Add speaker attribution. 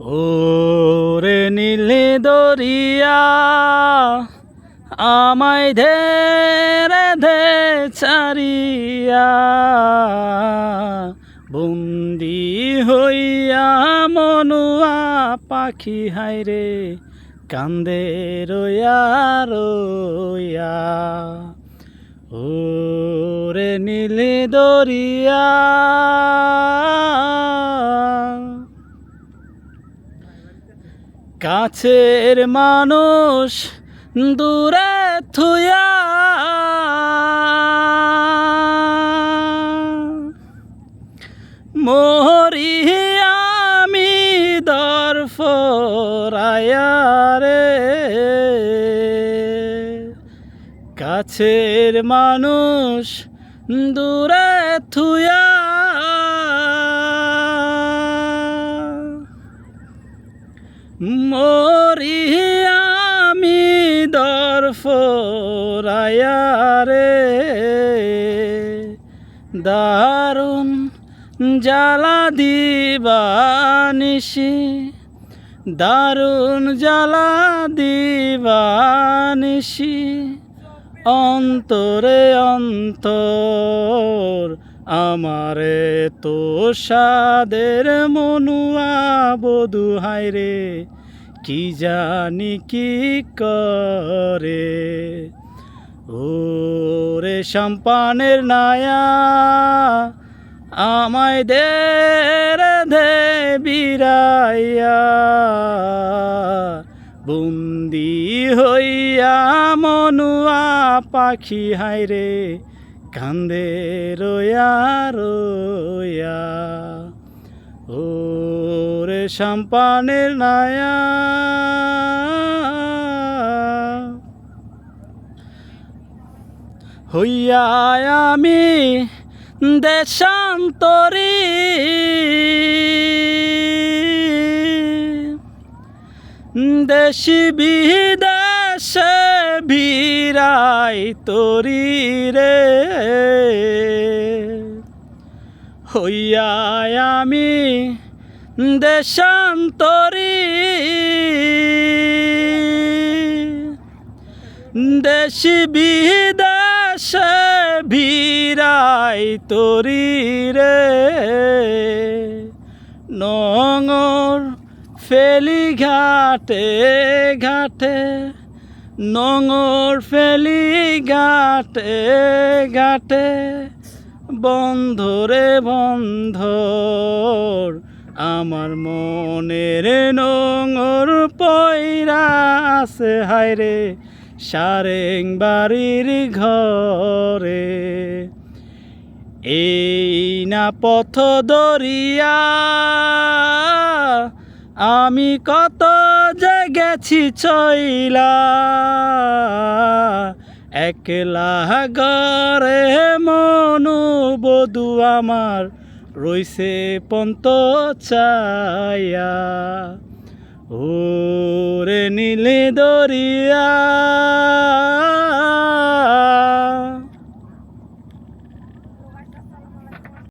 Speaker 1: ও রে নীলে দরিয়া, আমায় ধেরে ধে ছাড়িয়া। বন্দি হইয়া মনুয়া পাখি হাইরে কান্দে রইয়া রইয়া। ও রে নীলে দরিয়া কাছের মানুষ দূরে থুয়া। মরি আমি দরফরায়া রে। কাছের মানুষ দূরে থুয়া। মরি আমি দরফরায়া রে। দারুণ জ্বালা দিবানিসি দারুণ জ্বালা দিবানিসি অন্তরে অন্তর আমারে তো সাদের মনুয়া বধু হাইরে কি জানি কি করে? ওরে সম্পানের নায়া, আমায় দে রে দে বিরাইয়া। বন্দি হইয়া মনুয়া পাখি হাইরে কান্দে রোয়া রয়া রে সম্পানের নায়া। হইয়া আমি দেশান্তরী। দেশি বিদেশে ভিড়াই তরি রে। হইয়া আমি দেশান্তরী। দেশি বিদেশে ভিড়াই তরি রে। নঙর ফেলি ঘাটে ঘাটে, নঙর ফেলি ঘাটে ঘাটে, বন্ধরে বন্ধর আমার মনের নোংর পয়রা আছে হায়রে, সারেং বাড়ির ঘরে। এই না পথ দরিয়া, আমি কত যে গেছি চইলা একলা ঘরে মনু বধু আমার রইছে পন্ত চায়া ওরে নীলে দরিয়া।